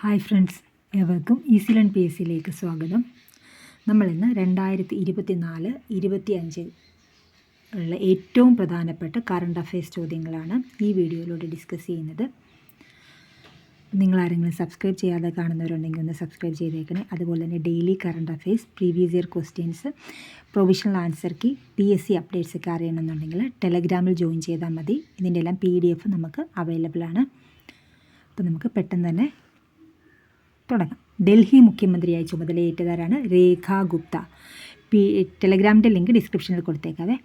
Hi friends ഏവർക്കും easy learn P S സിയിലേക്ക് സ്വാഗതം. നമ്മളിന്ന് രണ്ടായിരത്തി ഇരുപത്തി നാല് ഇരുപത്തി അഞ്ച് ഉള്ള ഏറ്റവും പ്രധാനപ്പെട്ട കറണ്ട് അഫയേഴ്സ് ചോദ്യങ്ങളാണ് ഈ വീഡിയോയിലൂടെ ഡിസ്കസ് ചെയ്യുന്നത്. നിങ്ങൾ ആരെങ്കിലും സബ്സ്ക്രൈബ് ചെയ്യാതെ കാണുന്നവരുണ്ടെങ്കിൽ ഒന്ന് സബ്സ്ക്രൈബ് ചെയ്തേക്കണേ. അതുപോലെ തന്നെ daily current affairs previous year questions provisional answer key P S C updates ഒക്കെ അറിയണമെന്നുണ്ടെങ്കിൽ ടെലഗ്രാമിൽ ജോയിൻ ചെയ്താൽ മതി. ഇതിന്റെ എല്ലാം പി ഡി എഫ് നമുക്ക് അവൈലബിൾ ആണ്. അപ്പോൾ നമുക്ക് പെട്ടെന്ന് തന്നെ തുടങ്ങാം. ഡൽഹി മുഖ്യമന്ത്രിയായി ചുമതലയേറ്റതാരാണ് രേഖ ഗുപ്ത. പി ടെലഗ്രാമിന്റെ ലിങ്ക് ഡിസ്ക്രിപ്ഷനിൽ കൊടുത്തേക്കാവേ.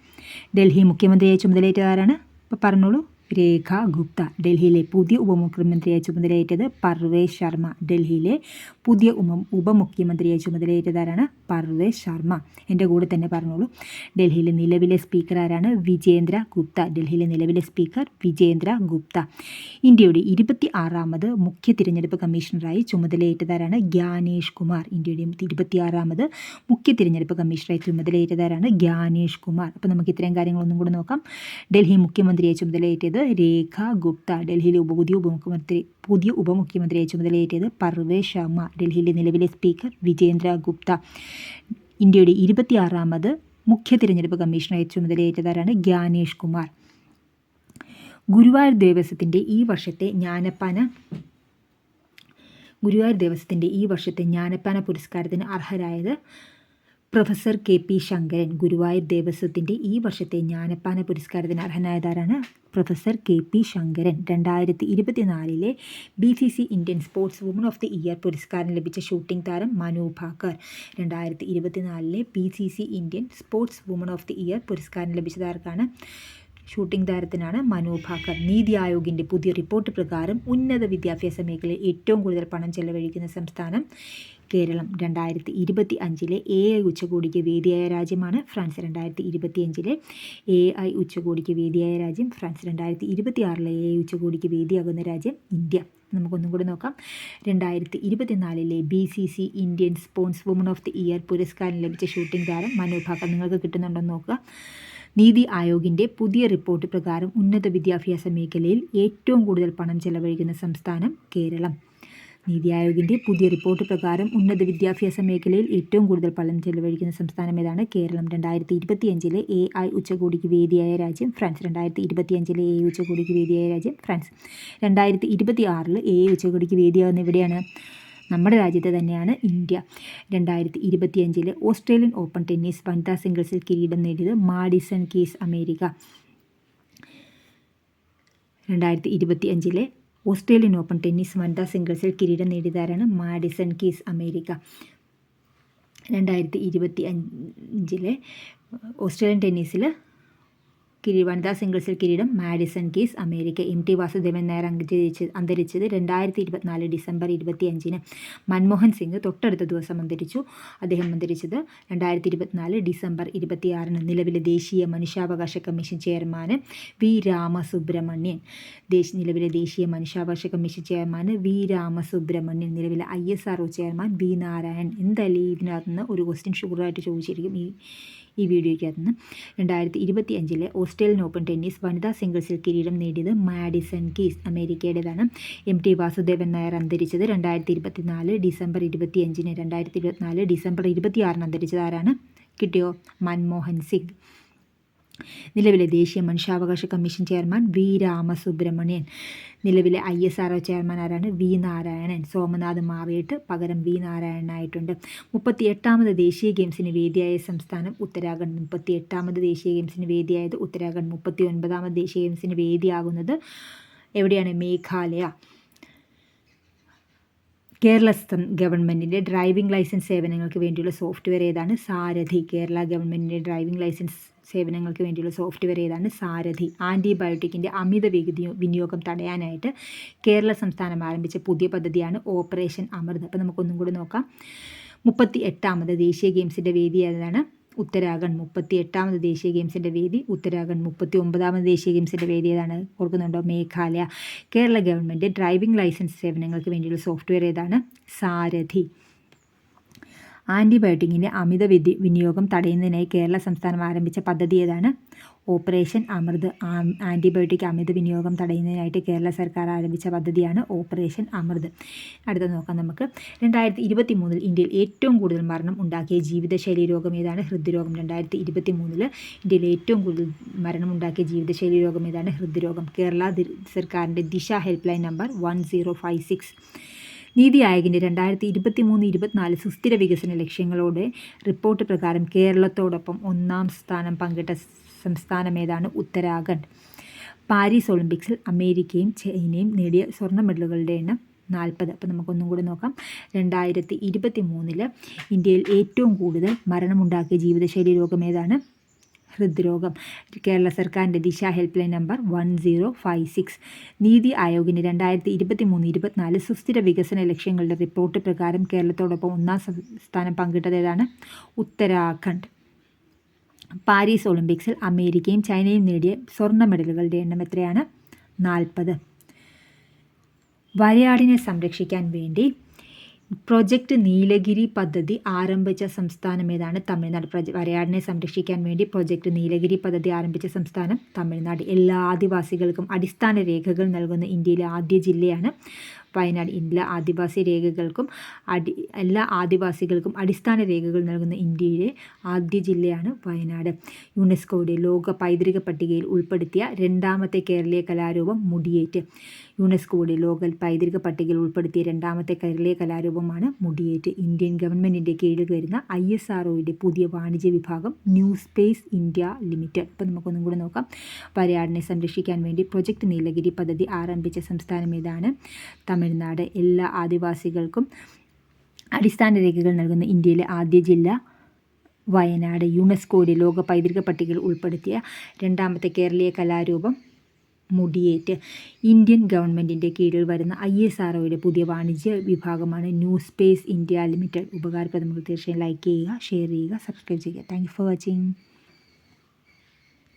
ഡൽഹി മുഖ്യമന്ത്രിയായി ചുമതലയേറ്റതാരാണ്? ഇപ്പോൾ പറഞ്ഞോളൂ. രേഖ ഗുപ്ത. ഡൽഹിയിലെ പുതിയ ഉപമുഖ്യമന്ത്രിയായി ചുമതലയേറ്റത് പർവേഷ് ശർമ്മ. ഡൽഹിയിലെ പുതിയ ഉപമുഖ്യമന്ത്രിയെ ചുമതലയേറ്റതാരാണ് പർവേസ് ശർമ്മ. എന്റെ കൂടെ തന്നെ പറഞ്ഞോളൂ. ഡൽഹിയിലെ നിലവിലെ സ്പീക്കർ ആരാണ്? വിജേന്ദ്ര ഗുപ്ത. ഡൽഹിയിലെ നിലവിലെ സ്പീക്കർ വിജേന്ദ്ര ഗുപ്ത. ഇന്ത്യയുടെ ഇരുപത്തി ആറാമത് മുഖ്യ തിരഞ്ഞെടുപ്പ് കമ്മീഷണറായി ചുമതലയേറ്റതാരാണ് ഗ്യാനേഷ് കുമാർ. ഇന്ത്യയുടെ ഇരുപത്തിയാറാമത് മുഖ്യ തിരഞ്ഞെടുപ്പ് കമ്മീഷണറായി ചുമതലയേറ്റതാരാണ് ഗ്യാനേഷ് കുമാർ. അപ്പോൾ നമുക്ക് ഇത്രയും കാര്യങ്ങളൊന്നും കൂടെ നോക്കാം. ഡൽഹി മുഖ്യമന്ത്രിയെ ചുമതലയേറ്റത് രേഖ ഗുപ്ത. ഡൽഹിയിലെ ഉപ പുതിയ ഉപമുഖ്യമന്ത്രി പുതിയ ഉപമുഖ്യമന്ത്രിയെ ചുമതലയേറ്റത് പർവേഷ് ശർമ്മ. ഡൽഹിയിലെ നിലവിലെ സ്പീക്കർ വിജേന്ദ്ര ഗുപ്ത. ഇന്ത്യയുടെ ഇരുപത്തിയാറാമത് മുഖ്യ തിരഞ്ഞെടുപ്പ് കമ്മീഷണറായി ചുമതലയേറ്റതാരാണ് ഗ്യാനേഷ് കുമാർ. ഗുരുവായൂർ ദേവസ്വത്തിന്റെ ഈ വർഷത്തെ ജ്ഞാനപ്പാന ഗുരുവായൂർ ദേവസ്വത്തിന്റെ ഈ വർഷത്തെ ജ്ഞാനപ്പാന പുരസ്കാരത്തിന് അർഹരായത് professor K P Sankaran Guruvayur ദേവസ്വത്തിന്റെ ഈ വർഷത്തെ ജ്ഞാനപ്പാന പുരസ്കാരത്തിന് അർഹനായതാരാണ് പ്രൊഫസർ കെ പി ശങ്കരൻ. രണ്ടായിരത്തി ഇരുപത്തിനാലിലെ B C C Indian sportswoman of the year പുരസ്കാരം ലഭിച്ച ഷൂട്ടിംഗ് താരം മനു ഭാക്കർ. രണ്ടായിരത്തി ഇരുപത്തിനാലിലെ B C C Indian sportswoman of the year പുരസ്കാരം ലഭിച്ചതാർക്കാണ് ഷൂട്ടിംഗ് താരത്തിനാണ് മനു ഭാക്കർ. നീതി ആയോഗിന്റെ പുതിയ റിപ്പോർട്ട് പ്രകാരം ഉന്നത വിദ്യാഭ്യാസ മേഖലയിൽ ഏറ്റവും കൂടുതൽ പണം ചെലവഴിക്കുന്ന സംസ്ഥാനം കേരളം രണ്ടായിരത്തി ഇരുപത്തി അഞ്ചിലെ എ ഐ ഉച്ചകോടിക്ക് വേദിയായ രാജ്യമാണ് ഫ്രാൻസ്. രണ്ടായിരത്തി ഇരുപത്തി അഞ്ചിലെ എ ഐ ഉച്ചകോടിക്ക് വേദിയായ രാജ്യം ഫ്രാൻസ്. രണ്ടായിരത്തി ഇരുപത്തി ആറിലെ എ ഐ ഉച്ചകോടിക്ക് വേദിയാകുന്ന രാജ്യം ഇന്ത്യ. നമുക്കൊന്നും കൂടി നോക്കാം. രണ്ടായിരത്തി ഇരുപത്തിനാലിലെ B C C Indian sportswoman of the year പുരസ്കാരം ലഭിച്ച ഷൂട്ടിംഗ് താരം മനു ഭാക്കർ നിങ്ങൾക്ക് കിട്ടുന്നുണ്ടോ നോക്കുക. നീതി ആയോഗിന്റെ പുതിയ റിപ്പോർട്ട് പ്രകാരം ഉന്നത വിദ്യാഭ്യാസ മേഖലയിൽ ഏറ്റവും കൂടുതൽ പണം ചെലവഴിക്കുന്ന സംസ്ഥാനം കേരളം. നീതി ആയോഗിന്റെ പുതിയ റിപ്പോർട്ട് പ്രകാരം ഉന്നത വിദ്യാഭ്യാസ മേഖലയിൽ ഏറ്റവും കൂടുതൽ പണം ചെലവഴിക്കുന്ന സംസ്ഥാനം ഏതാണ്? കേരളം. രണ്ടായിരത്തി ഇരുപത്തിയഞ്ചിലെ എ ഐ ഉച്ചകോടിക്ക് വേദിയായ രാജ്യം ഫ്രാൻസ്. രണ്ടായിരത്തി ഇരുപത്തിയഞ്ചിലെ എ ഉച്ചകോടിക്ക് വേദിയായ രാജ്യം ഫ്രാൻസ്. രണ്ടായിരത്തി ഇരുപത്തി ആറിൽ എ ഉച്ചകോടിക്ക് വേദിയാകുന്ന എവിടെയാണ്? നമ്മുടെ രാജ്യത്ത് തന്നെയാണ് ഇന്ത്യ. രണ്ടായിരത്തി ഇരുപത്തിയഞ്ചിലെ ഓസ്ട്രേലിയൻ ഓപ്പൺ ടെന്നീസ് വനിതാ സിംഗിൾസിൽ കിരീടം നേടിയത് മാഡിസൺ കീസ് അമേരിക്ക. രണ്ടായിരത്തി ഇരുപത്തി അഞ്ചിലെ ഓസ്ട്രേലിയൻ ഓപ്പൺ ടെന്നീസ് വനിതാ സിംഗിൾസിൽ കിരീടം നേടിയതാരാണ് മാഡിസൺ കീസ് അമേരിക്ക. രണ്ടായിരത്തി ഇരുപത്തി അഞ്ചിലെ ഓസ്ട്രേലിയൻ ടെന്നീസിൽ വനിതാ സിംഗിൾസിൽ കിരീടം Madison Keys America M T Vasudevan Nair അന്തരിച്ച് അന്തരിച്ചത് രണ്ടായിരത്തി ഇരുപത്തിനാല് ഡിസംബർ ഇരുപത്തി അഞ്ചിന് മൻമോഹൻ സിംഗ് തൊട്ടടുത്ത ദിവസം അന്തരിച്ചു. അദ്ദേഹം അന്തരിച്ചത് രണ്ടായിരത്തി ഇരുപത്തിനാല് ഡിസംബർ ഇരുപത്തിയാറിന് നിലവിലെ ദേശീയ മനുഷ്യാവകാശ കമ്മീഷൻ ചെയർമാൻ വി രാമസുബ്രഹ്മണ്യൻ. ദേശ നിലവിലെ ദേശീയ മനുഷ്യാവകാശ കമ്മീഷൻ ചെയർമാൻ വി രാമസുബ്രഹ്മണ്യൻ. നിലവിലെ I S R O chairman B Narayan. എന്തായാലും ഇതിനകത്ത് നിന്ന് ഒരു ക്വസ്റ്റ്യൻ ഷുഗറായിട്ട് ചോദിച്ചിരിക്കും ഈ ഈ വീഡിയോയ്ക്കകത്ത് നിന്ന്. രണ്ടായിരത്തി ഇരുപത്തി അഞ്ചിലെ ഓസ്ട്രേലിയൻ ഓപ്പൺ ടെന്നീസ് വനിതാ സിംഗിൾസിൽ കിരീടം നേടിയത് മാഡിസൺ കീസ് അമേരിക്കയുടേതാണ്. എം ടി വാസുദേവൻ നായർ അന്തരിച്ചത് രണ്ടായിരത്തി ഇരുപത്തിനാല് ഡിസംബർ ഇരുപത്തിയഞ്ചിന്. രണ്ടായിരത്തി ഇരുപത്തിനാല് ഡിസംബർ ഇരുപത്തിയാറിന് അന്തരിച്ചത് ആരാണ്? കിട്ടിയോ? മൻമോഹൻ സിംഗ്. നിലവിലെ ദേശീയ മനുഷ്യാവകാശ കമ്മീഷൻ ചെയർമാൻ വി രാമസുബ്രഹ്മണ്യൻ. നിലവിലെ I S R O chairman ആരാണ്? വി നാരായണൻ. സോമനാഥ് മാറിയിട്ട് പകരം വി നാരായണനായിട്ടുണ്ട്. മുപ്പത്തി എട്ടാമത് ദേശീയ ഗെയിംസിന് വേദിയായ സംസ്ഥാനം ഉത്തരാഖണ്ഡ്. മുപ്പത്തി എട്ടാമത് ദേശീയ ഗെയിംസിന് വേദിയായത് ഉത്തരാഖണ്ഡ്. മുപ്പത്തി ഒൻപതാമത് ദേശീയ ഗെയിംസിന് വേദിയാകുന്നത് എവിടെയാണ്? മേഘാലയ. കേരള ഗവൺമെന്റിന്റെ ഡ്രൈവിംഗ് ലൈസൻസ് സേവനങ്ങൾക്ക് വേണ്ടിയുള്ള സോഫ്റ്റ്വെയർ ഏതാണ്? സാരഥി കേരള ഗവൺമെന്റിന്റെ ഡ്രൈവിംഗ് ലൈസൻസ് സേവനങ്ങൾക്ക് വേണ്ടിയുള്ള സോഫ്റ്റ്വെയർ ഏതാണ്? സാരഥി. ആന്റിബയോട്ടിക്കിന്റെ അമിത വിനിയോഗം തടയാനായിട്ട് കേരള സംസ്ഥാനം ആരംഭിച്ച പുതിയ പദ്ധതിയാണ് ഓപ്പറേഷൻ അമൃത്. അപ്പോൾ നമുക്കൊന്നും കൂടി നോക്കാം. മുപ്പത്തി എട്ടാമത് ദേശീയ ഗെയിംസിന്റെ വേദി ഏതാണ്? ഉത്തരാഖണ്ഡ് മുപ്പത്തി എട്ടാമത് ദേശീയ ഗെയിംസിന്റെ വേദി. ഉത്തരാഖണ്ഡ് മുപ്പത്തി ഒമ്പതാമത് ദേശീയ ഗെയിംസിന്റെ വേദി ഏതാണ്? ഓർക്കുന്നുണ്ടോ? Meghalaya. Kerala government driving licence സേവനങ്ങൾക്ക് വേണ്ടിയുള്ള സോഫ്റ്റ്വെയർ ഏതാണ്? സാരഥി. ആന്റിബയോട്ടിക്കിന്റെ അമിത വിധി വിനിയോഗം തടയുന്നതിനായി കേരള സംസ്ഥാനം ആരംഭിച്ച പദ്ധതി ഏതാണ്? ഓപ്പറേഷൻ അമൃത് ആന്റിബയോട്ടിക് അമിത വിനിയോഗം തടയുന്നതിനായിട്ട് കേരള സർക്കാർ ആരംഭിച്ച പദ്ധതിയാണ് ഓപ്പറേഷൻ അമൃത്. അടുത്ത നോക്കാം നമുക്ക്. രണ്ടായിരത്തി ഇരുപത്തി മൂന്നിൽ ഇന്ത്യയിൽ ഏറ്റവും കൂടുതൽ മരണം ഉണ്ടാക്കിയ ജീവിതശൈലി രോഗം ഏതാണ്? ഹൃദ്രോഗം. രണ്ടായിരത്തി ഇരുപത്തി മൂന്നിൽ ഇന്ത്യയിൽ ഏറ്റവും കൂടുതൽ മരണം ഉണ്ടാക്കിയ ജീവിതശൈലി രോഗം ഏതാണ്? ഹൃദ്രോഗം. കേരള സർക്കാരിന്റെ Disha help line number one zero five six. NITI ആയോഗിന്റെ രണ്ടായിരത്തി ഇരുപത്തി മൂന്ന് ഇരുപത്തിനാല് സുസ്ഥിര വികസന ലക്ഷ്യങ്ങളോടെ റിപ്പോർട്ട് പ്രകാരം കേരളത്തോടൊപ്പം ഒന്നാം സ്ഥാനം പങ്കിട്ട സംസ്ഥാനം ഏതാണ്? ഉത്തരാഖണ്ഡ്. പാരീസ് ഒളിമ്പിക്സിൽ അമേരിക്കയും ചൈനയും നേടിയ സ്വർണ മെഡലുകളുടെ എണ്ണം നാൽപ്പത്. അപ്പോൾ നമുക്കൊന്നും കൂടി നോക്കാം. രണ്ടായിരത്തി ഇരുപത്തി മൂന്നിൽ ഇന്ത്യയിൽ ഏറ്റവും കൂടുതൽ മരണമുണ്ടാക്കിയ ജീവിതശൈലി രോഗം ഏതാണ്? ഹൃദ്രോഗം. കേരള സർക്കാരിന്റെ Disha help line number one zero five six. NITI ആയോഗിന്റെ രണ്ടായിരത്തി ഇരുപത്തി മൂന്ന് ഇരുപത്തിനാല് സുസ്ഥിര വികസന ലക്ഷ്യങ്ങളുടെ റിപ്പോർട്ട് പ്രകാരം കേരളത്തോടൊപ്പം ഒന്നാം സ്ഥാനം പങ്കിട്ടത് ഏതാണ് ഉത്തരാഖണ്ഡ്. പാരീസ് ഒളിമ്പിക്സിൽ അമേരിക്കയും ചൈനയും നേടിയ സ്വർണ മെഡലുകളുടെ എണ്ണം എത്രയാണ്? നാൽപ്പത്. വരയാടിനെ സംരക്ഷിക്കാൻ വേണ്ടി പ്രൊജക്റ്റ് നീലഗിരി പദ്ധതി ആരംഭിച്ച സംസ്ഥാനം ഏതാണ്? തമിഴ്നാട്. പ്രൊജ വരയാടിനെ സംരക്ഷിക്കാൻ വേണ്ടി പ്രൊജക്റ്റ് നീലഗിരി പദ്ധതി ആരംഭിച്ച സംസ്ഥാനം തമിഴ്നാട്. എല്ലാ ആദിവാസികൾക്കും അടിസ്ഥാന രേഖകൾ നൽകുന്ന ഇന്ത്യയിലെ ആദ്യ ജില്ലയാണ് വയനാട് എല്ലാ ആദിവാസി രേഖകൾക്കും അടി എല്ലാ ആദിവാസികൾക്കും അടിസ്ഥാന രേഖകൾ നൽകുന്ന ഇന്ത്യയിലെ ആദ്യ ജില്ലയാണ് വയനാട്. യുനെസ്കോയുടെ ലോക പൈതൃക പട്ടികയിൽ ഉൾപ്പെടുത്തിയ രണ്ടാമത്തെ കേരളീയ കലാരൂപം മുടിയേറ്റ്. യുനെസ്കോയുടെ ലോക പൈതൃക പട്ടികയിൽ ഉൾപ്പെടുത്തിയ രണ്ടാമത്തെ കേരളീയ കലാരൂപമാണ് മുടിയേറ്റ്. ഇന്ത്യൻ ഗവൺമെന്റിന്റെ കീഴിൽ വരുന്ന ഐ എസ് ആർ പുതിയ വാണിജ്യ വിഭാഗം ന്യൂ സ്പേസ് ഇന്ത്യ ലിമിറ്റഡ്. അപ്പോൾ നമുക്കൊന്നും കൂടെ നോക്കാം. വരയാടിനെ സംരക്ഷിക്കാൻ വേണ്ടി പ്രൊജക്ട് നീലഗിരി പദ്ധതി ആരംഭിച്ച സംസ്ഥാനം ഏതാണ്? തമിഴ്നാട് എല്ലാ ആദിവാസികൾക്കും അടിസ്ഥാന രേഖകൾ നൽകുന്ന ഇന്ത്യയിലെ ആദ്യ ജില്ല വയനാട്. യുനെസ്കോയുടെ ലോക പൈതൃക പട്ടികയിൽ ഉൾപ്പെടുത്തിയ രണ്ടാമത്തെ കേരളീയ കലാരൂപം മുടിയേറ്റ്. ഇന്ത്യൻ ഗവൺമെന്റിന്റെ കീഴിൽ വരുന്ന ഐ എസ് ആർ പുതിയ വാണിജ്യ വിഭാഗമാണ് ന്യൂ സ്പേസ് ഇന്ത്യ ലിമിറ്റഡ്. ഉപകാരപ്രദമുള്ള തീർച്ചയായും ലൈക്ക് ചെയ്യുക ഷെയർ ചെയ്യുക സബ്സ്ക്രൈബ് ചെയ്യുക. Thank for watching.